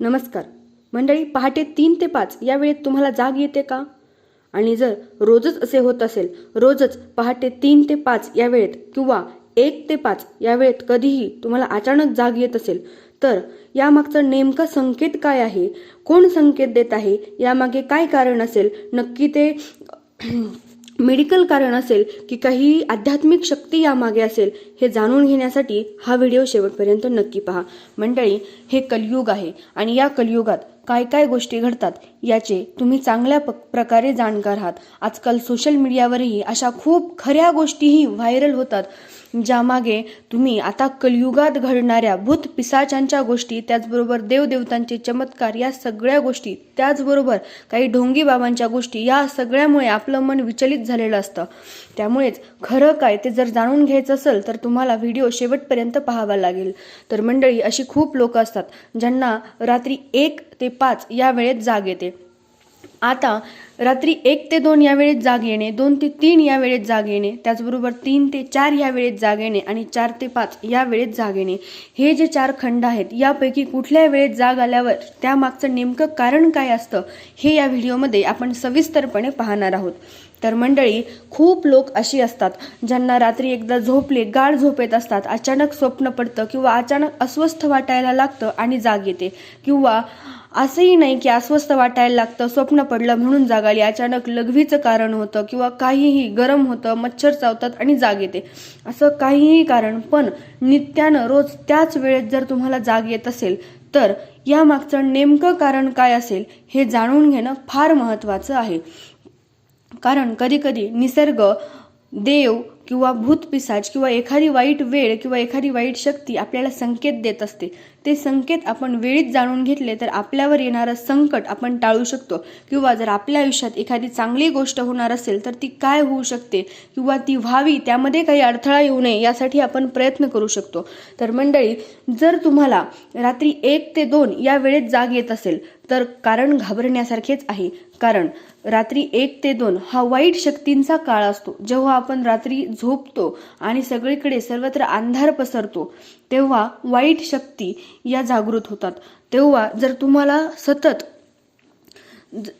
नमस्कार. मंडळी पहाटे तीन ते पाच या वेळेत तुम्हाला जाग येते का? आणि जर रोजच असे होत असेल रोजच पहाटे तीन ते पाच या वेळेत किंवा एक ते पाच या वेळेत कधीही तुम्हाला अचानक जाग येत असेल तर यामागचं नेमका संकेत काय आहे? कोण संकेत देत आहे? यामागे काय कारण असेल? नक्की ते मेडिकल कारण असेल की काही आध्यात्मिक शक्ती यामागे असेल हे जाणून घेण्यासाठी हा व्हिडिओ शेवटपर्यंत नक्की पहा. मंडळी हे कलियुग आहे आणि या कलियुगात काय काय गोष्टी घडतात याचे तुम्ही चांगल्या प प्रकारे जाणकार आहात. आजकाल सोशल मीडियावरही अशा खूप खऱ्या गोष्टीही व्हायरल होतात. ज्यामागे तुम्ही आता कलयुगात घडणाऱ्या भूत पिसाचांच्या गोष्टी त्याचबरोबर देवदेवतांचे चमत्कार या सगळ्या गोष्टी त्याचबरोबर काही ढोंगी बाबांच्या गोष्टी या सगळ्यामुळे आपलं मन विचलित झालेलं असतं. त्यामुळेच खरं काय ते जर जाणून घ्यायचं असेल तर तुम्हाला व्हिडिओ शेवटपर्यंत पाहावा लागेल. तर मंडळी अशी खूप लोक असतात ज्यांना रात्री एक ते पाच या वेळेत जाग येते. आता रात्री एक ते दोन या वेळेत जाग येणे दोन ते तीन या वेळेत जाग येणे त्याचबरोबर तीन ते चार या वेळेत जाग येणे आणि चार ते पाच या वेळेत जाग येणे. हे जे चार खंड आहेत यापैकी कुठल्या वेळेत जाग आल्यावर त्यामागचं नेमकं कारण काय असतं हे या व्हिडिओमध्ये आपण सविस्तरपणे पाहणार आहोत. तर मंडळी खूप लोक अशी असतात ज्यांना रात्री एकदा झोपले गाढ झोपेत असतात. अचानक स्वप्न पडतं किंवा अचानक अस्वस्थ वाटायला लागतं आणि जाग येते. किंवा असंही नाही की अस्वस्थ वाटायला लागतं स्वप्न पडलं म्हणून जाग आली अचानक लघवीचं कारण होतं किंवा काहीही गरम होतं मच्छर चावतात आणि जाग येते. असं काहीही कारण पण नित्यानं रोज त्याच वेळेत जर तुम्हाला जाग येत असेल तर यामागचं नेमकं कारण काय असेल हे जाणून घेणं फार महत्त्वाचं आहे. कारण कधीकधी निसर्ग देव किंवा भूत पिसाच किंवा एखादी वाईट वेळ किंवा एखादी वाईट शक्ती आपल्याला संकेत देत असते. ते संकेत आपण वेळीच जाणून घेतले तर आपल्यावर येणारं संकट आपण टाळू शकतो. किंवा जर आपल्या आयुष्यात एखादी चांगली गोष्ट होणार असेल तर ती काय होऊ शकते? किंवा ती व्हावी त्यामध्ये काही अडथळा येऊ नये यासाठी आपण प्रयत्न करू शकतो. तर मंडळी जर तुम्हाला रात्री एक ते दोन या वेळेत जाग येत असेल तर कारण घाबरण्यासारखेच आहे. कारण रात्री एक ते दोन हा वाईट शक्तींचा काळ असतो. जेव्हा आपण रात्री झोपतो आणि सगळीकडे सर्वत्र अंधार पसरतो तेव्हा वाईट शक्ती या जागृत होतात. तेव्हा जर तुम्हाला सतत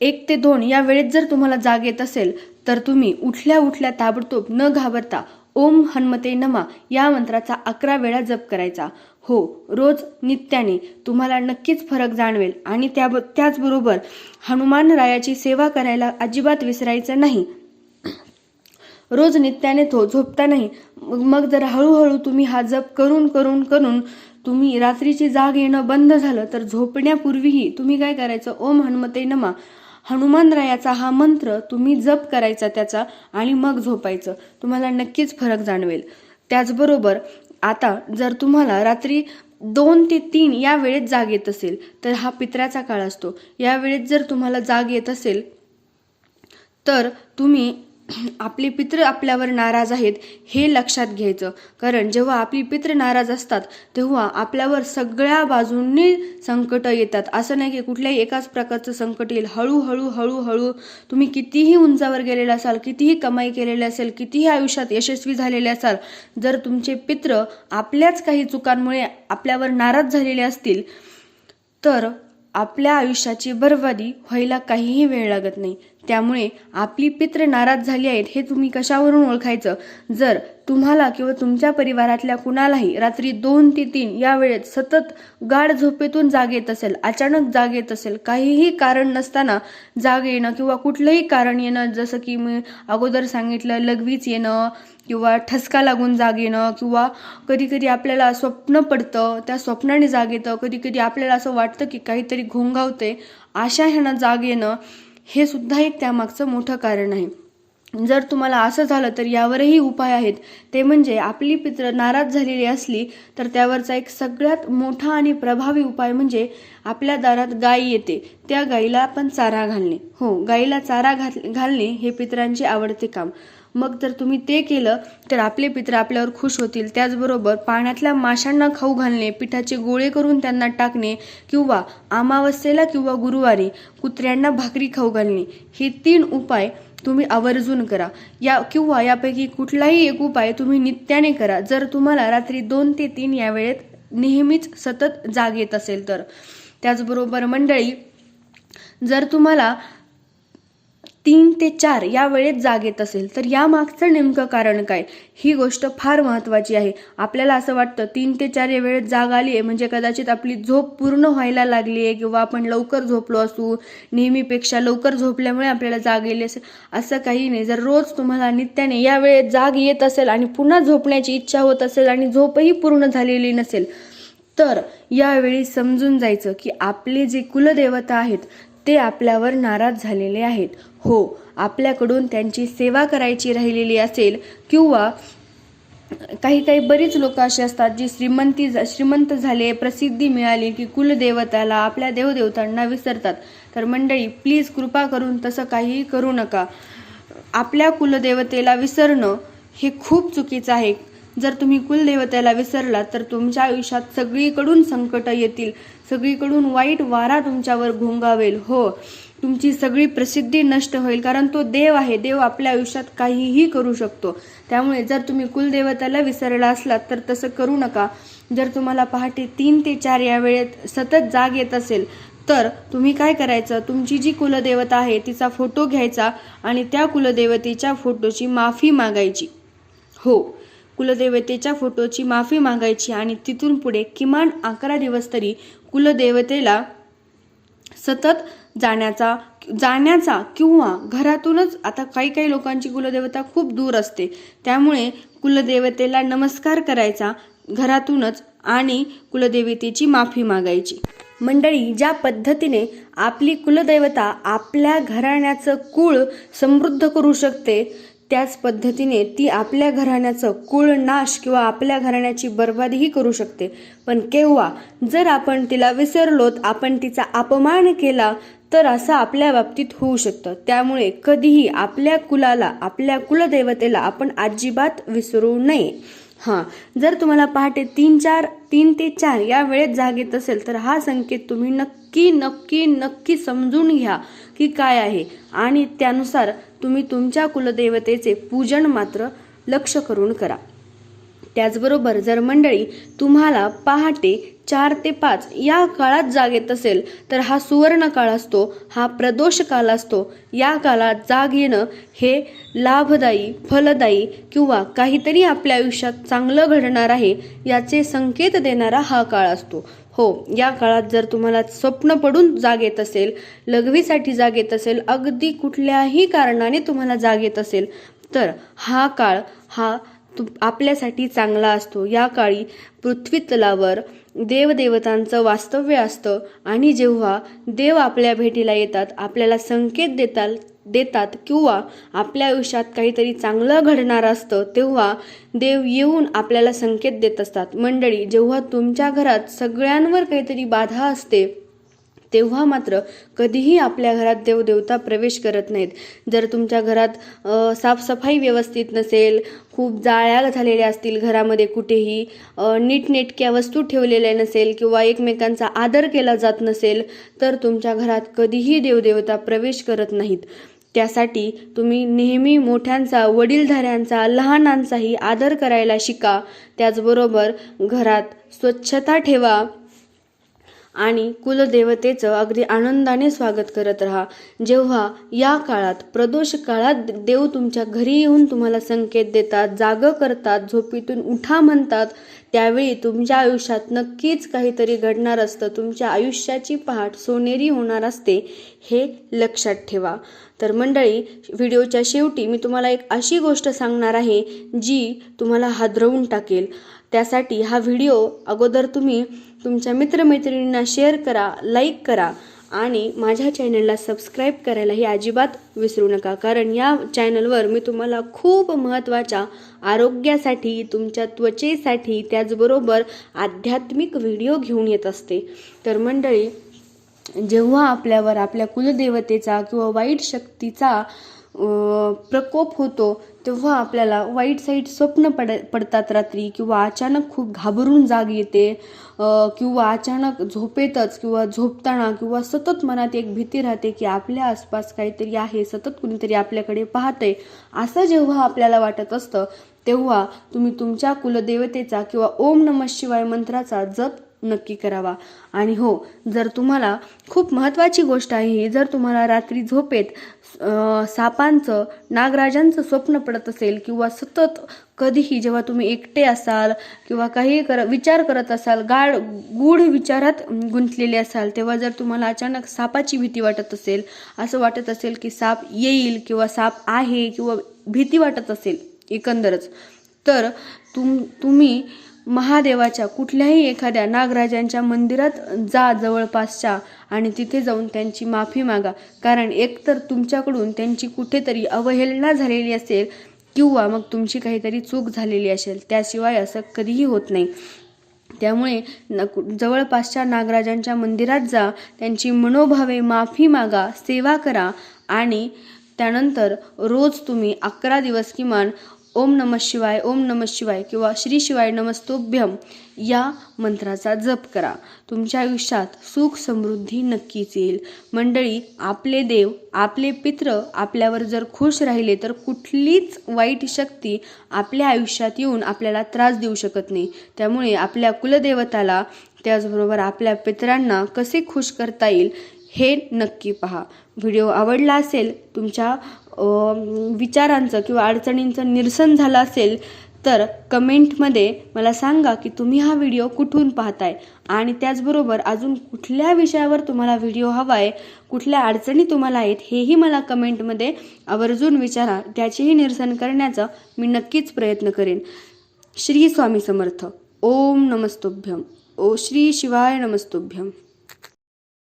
एक ते दोन या वेळेत जर तुम्हाला जाग येत असेल तर तुम्ही उठल्या उठल्या ताबडतोब न घाबरता ओम हनुमते नमा या मंत्राचा अकरा वेळा जप करायचा. हो रोज नित्याने तुम्हाला नक्कीच फरक जाणवेल आणि त्या त्याचबरोबर हनुमान रायाची सेवा करायला अजिबात विसरायचं नाही. रोज नित्याने तो झोपता नाही. मग जर हळूहळू तुम्ही हा जप करून करून करून तुम्ही रात्रीची जाग येणं बंद झालं तर झोपण्यापूर्वीही तुम्ही काय करायचं? ओम हनुमते नमा. हनुमान रायाचा हा मंत्र तुम्ही जप करायचा त्याचा आणि मग झोपायचं. तुम्हाला नक्कीच फरक जाणवेल. त्याचबरोबर आता जर तुम्हाला रात्री दोन ते तीन या वेळेत जाग येत असेल तर हा पित्राचा काळ असतो. या वेळेत जर तुम्हाला जाग येत असेल तर तुम्ही आपले पित्र आपल्यावर नाराज आहेत हे लक्षात घ्यायचं. कारण जेव्हा आपली पित्र नाराज असतात तेव्हा आपल्यावर सगळ्या बाजूंनी संकट येतात. असं नाही की कुठल्याही एकाच प्रकारचं संकट येईल. हळूहळू हळूहळू तुम्ही कितीही उंचावर गेलेले असाल कितीही कमाई केलेली असेल कितीही आयुष्यात यशस्वी झालेले असाल जर तुमचे पित्र आपल्याच काही चुकांमुळे आपल्यावर नाराज झालेले असतील तर आपल्या आयुष्याची बर्बादी व्हायला काहीही वेळ लागत नाही. त्यामुळे आपली पित्र नाराज झाली आहेत हे तुम्ही कशावरून ओळखायचं? जर तुम्हाला किंवा तुमच्या परिवारातल्या कुणालाही रात्री दोन ते तीन या वेळेत सतत गाढ झोपेतून जाग येत असेल अचानक जाग येत असेल काहीही कारण नसताना जाग येणं किंवा कुठलंही कारण येणं जसं की मी अगोदर सांगितलं लघवीच येणं किंवा ठसका लागून जाग येणं किंवा कधी कधी आपल्याला स्वप्न पडतं त्या स्वप्नाने जाग येतं कधी कधी आपल्याला असं वाटतं की काहीतरी घोंगावते अशा ह्यानं जाग येणं हे सुद्धा एक त्यामागचं मोठं कारण आहे. जर तुम्हाला असं झालं तर यावरही उपाय आहेत. ते म्हणजे आपली पित्र नाराज झालेली असली तर त्यावरचा एक सगळ्यात मोठा आणि प्रभावी उपाय म्हणजे आपल्या दारात गाय येते. त्या गाईला आपण चारा घालणे. हो गाईला चारा घाल घालणे हे पित्रांचे आवडते काम. मग जर तुम्ही ते केलं तर आपले पित्र आपल्यावर खुश होतील. त्याचबरोबर पाण्यातल्या माशांना खाऊ घालणे पिठाचे गोळे करून त्यांना टाकणे किंवा अमावस्येला किंवा गुरुवारी कुत्र्यांना भाकरी खाऊ घालणे हे तीन उपाय तुम्ही आवर्जून करा. या किंवा यापैकी कुठलाही एक उपाय तुम्ही नित्याने करा. जर तुम्हाला रात्री दोन ते तीन या वेळेत नेहमीच सतत जाग येत असेल तर. त्याचबरोबर मंडळी जर तुम्हाला तीन ते चार या वेळेत जाग येत असेल तर यामागचं नेमकं कारण काय? ही गोष्ट फार महत्त्वाची आहे. आपल्याला असं वाटतं तीन ते चार या वेळेत जाग आली आहे म्हणजे कदाचित आपली झोप पूर्ण व्हायला लागली आहे किंवा आपण लवकर झोपलो असू नेहमीपेक्षा लवकर झोपल्यामुळे आपल्याला जाग येईल असेल असं काही नाही. जर रोज तुम्हाला नित्याने या वेळेत जाग येत असेल आणि पुन्हा झोपण्याची इच्छा होत असेल आणि झोपही पूर्ण झालेली नसेल तर यावेळी समजून जायचं की आपले जे कुलदेवता आहेत ते आपल्यावर नाराज झालेले आहेत. हो आपल्याकडून त्यांची सेवा करायची राहिलेली असेल किंवा काही काही बरीच लोक अशी असतात जी श्रीमंती श्रीमंत झाले प्रसिद्धी मिळाली की कुलदेवताला आपल्या देवदेवतांना विसरतात. तर मंडळी प्लीज कृपा करून तसं काहीही करू नका. आपल्या कुलदेवतेला विसरणं हे खूप चुकीचं आहे. जर तुम्ही कुलदेवतेला विसरलात तर तुमच्या आयुष्यात सगळीकडून संकट येतील. सगळीकडून वाईट वारा तुमच्यावर घोंगावेल. हो तुमची सगळी प्रसिद्धी नष्ट होईल कारण तो देव आहे. देव आपल्या आयुष्यात काहीही करू शकतो. त्यामुळे जर तुम्ही कुलदेवताला विसरला असलात तर तसं करू नका. जर तुम्हाला पहाटे तीन ते चार या वेळेत सतत जाग येत असेल तर तुम्ही काय करायचं? तुमची जी कुलदेवता आहे तिचा फोटो घ्यायचा आणि त्या कुलदेवतेच्या फोटोची माफी मागायची. हो कुलदेवतेच्या फोटोची माफी मागायची आणि तिथून पुढे किमान अकरा दिवस तरी कुलदेवतेला सतत जाण्याचा जाण्याचा किंवा घरातूनच आता काही काही लोकांची कुलदेवता खूप दूर असते. त्यामुळे कुलदेवतेला नमस्कार करायचा घरातूनच आणि कुलदेवतेची माफी मागायची. मंडळी ज्या पद्धतीने आपली कुलदैवता आपल्या घराण्याचं कुळ समृद्ध करू शकते त्याच पद्धतीने ती आपल्या घराण्याचं कुळ नाश किंवा आपल्या घराण्याची बर्बादीही करू शकते. पण केव्हा? जर आपण तिला विसरलोत आपण तिचा अपमान केला तर असं आपल्या बाबतीत होऊ शकतं. त्यामुळे कधीही आपल्या कुलाला आपल्या कुलदेवतेला आपण अजिबात विसरू नये. हां जर तुम्हाला पहाटे तीन चार तीन ते चार या वेळेत जाग येत असेल तर हा संकेत तुम्ही नक्की नक्की नक्की समजून घ्या की काय आहे. आणि त्यानुसार तुम्ही तुमच्या कुलदेवतेचे पूजन मात्र लक्ष करून करा. त्याचबरोबर जर मंडळी तुम्हाला पहाटे चार ते पाच या काळात जाग येत असेल तर हा सुवर्ण काळ असतो हा प्रदोष काल असतो. या काळात जाग येणं हे लाभदायी फलदायी किंवा काहीतरी आपल्या आयुष्यात चांगलं घडणार आहे याचे संकेत देणारा हा काळ असतो. हो या काळात जर तुम्हाला स्वप्न पडून जाग येत असेल लघवीसाठी जाग येत असेल अगदी कुठल्याही कारणाने तुम्हाला जाग येत असेल तर हा काळ हा आपल्यासाठी चांगला असतो. या काळी पृथ्वी तलावर देवदेवतांचं वास्तव्य असतं आणि जेव्हा देव आपल्या भेटीला येतात आपल्याला संकेत देतात देतात किंवा आपल्या आयुष्यात काहीतरी चांगलं घडणार असतं तेव्हा देव येऊन आपल्याला संकेत देत असतात. मंडळी जेव्हा तुमच्या घरात सगळ्यांवर काहीतरी बाधा असते तेव्हा मात्र कधीही आपल्या घरात देवदेवता प्रवेश करत नाहीत. जर तुमच्या घरात साफसफाई व्यवस्थित नसेल खूप जाळ्या झालेल्या असतील घरामध्ये कुठेही नीटनेटक्या वस्तू ठेवलेल्या नसेल किंवा एकमेकांचा आदर केला जात नसेल तर तुमच्या घरात कधीही देवदेवता प्रवेश करत नाहीत. त्यासाठी तुम्ही नेहमी मोठ्यांचा वडीलधाऱ्यांचा लहानांचाही आदर करायला शिका. त्याचबरोबर घरात स्वच्छता ठेवा. आणि कुलदेवतेचं अगदी आनंदाने स्वागत करत राहा. जेव्हा या काळात प्रदोष काळात देव तुमच्या घरी येऊन तुम्हाला संकेत देतात जागं करतात झोपीतून उठा म्हणतात त्यावेळी तुमच्या आयुष्यात नक्कीच काहीतरी घडणार असतं. तुमच्या आयुष्याची पहाट सोनेरी होणार असते हे लक्षात ठेवा. तर मंडळी व्हिडिओच्या शेवटी मी तुम्हाला एक अशी गोष्ट सांगणार आहे जी तुम्हाला हादरवून टाकेल. त्यासाठी हा व्हिडिओ अगोदर तुम्ही तुमच्या मित्रमैत्रिणींना शेअर करा लाईक करा आणि माझ्या चॅनलला सबस्क्राईब करायलाही अजिबात विसरू नका. कारण या चॅनलवर मी तुम्हाला खूप महत्त्वाच्या आरोग्यासाठी तुमच्या त्वचेसाठी त्याचबरोबर आध्यात्मिक व्हिडिओ घेऊन येत असते. तर मंडळी जेव्हा आपल्यावर आपल्या कुलदेवतेचा किंवा वाईट शक्तीचा प्रकोप होतो तेव्हा आपल्याला वाईट साईट स्वप्न पड पडतात रात्री किंवा अचानक खूप घाबरून जाग येते. किंवा अचानक झोपेतच किंवा झोपताना किंवा सतत मनात एक भीती राहते की आपल्या आसपास काहीतरी आहे सतत कुणीतरी आपल्याकडे पाहतंय. असं जेव्हा आपल्याला वाटत असतं तेव्हा तुम्ही तुमच्या कुलदेवतेचा किंवा ओम नम शिवाय मंत्राचा जप नक्की करावा. आणि हो जर तुम्हाला खूप महत्त्वाची गोष्ट आहे ही जर तुम्हाला रात्री झोपेत सापांचं नागराजांचं स्वप्न पडत असेल किंवा सतत कधीही जेव्हा तुम्ही एकटे असाल किंवा काही कर विचार करत असाल गाढ गूढ विचारात गुंतलेले असाल तेव्हा जर तुम्हाला अचानक सापाची भीती वाटत असेल असं वाटत असेल की साप येईल किंवा साप आहे किंवा भीती वाटत असेल एकंदरच तर तुम तुम्ही महादेवाच्या कुठल्याही एखाद्या नागराजांच्या मंदिरात जा जवळपासच्या आणि तिथे जाऊन त्यांची माफी मागा. कारण एकतर तुमच्याकडून त्यांची कुठेतरी अवहेलना झालेली असेल किंवा मग तुमची काहीतरी चूक झालेली असेल त्याशिवाय असं कधीही होत नाही. त्यामुळे न जवळपासच्या नागराजांच्या मंदिरात जा त्यांची मनोभावे माफी मागा सेवा करा आणि त्यानंतर रोज तुम्ही अकरा दिवस किमान ओम नम शिवाय ओम नम शिवाय किंवा श्री शिवाय नमस्तोभ्यम या मंत्राचा जप करा. तुमच्या आयुष्यात सुख समृद्धी नक्कीच येईल. मंडळी आपले देव आपले पित्र आपल्यावर जर खुश राहिले तर कुठलीच वाईट शक्ती आपल्या आयुष्यात येऊन आपल्याला त्रास देऊ शकत नाही. त्यामुळे आपल्या कुलदेवताला त्याचबरोबर आपल्या पितरांना कसे खुश करता येईल हे नक्की पहा. व्हिडिओ आवडला असेल तुमच्या विचारांचं किंवा अडचणींचं निरसन झालं असेल तर कमेंटमध्ये मला सांगा की तुम्ही हा व्हिडिओ कुठून पाहताय? आणि त्याचबरोबर अजून कुठल्या विषयावर तुम्हाला व्हिडिओ हवा आहे कुठल्या अडचणी तुम्हाला आहेत? हेही मला कमेंटमध्ये आवर्जून विचारा. त्याचेही निरसन करण्याचा मी नक्कीच प्रयत्न करेन. श्री स्वामी समर्थ. ओम नमस्तुभ्यम. ओ श्री शिवाय नमस्तुभ्यम.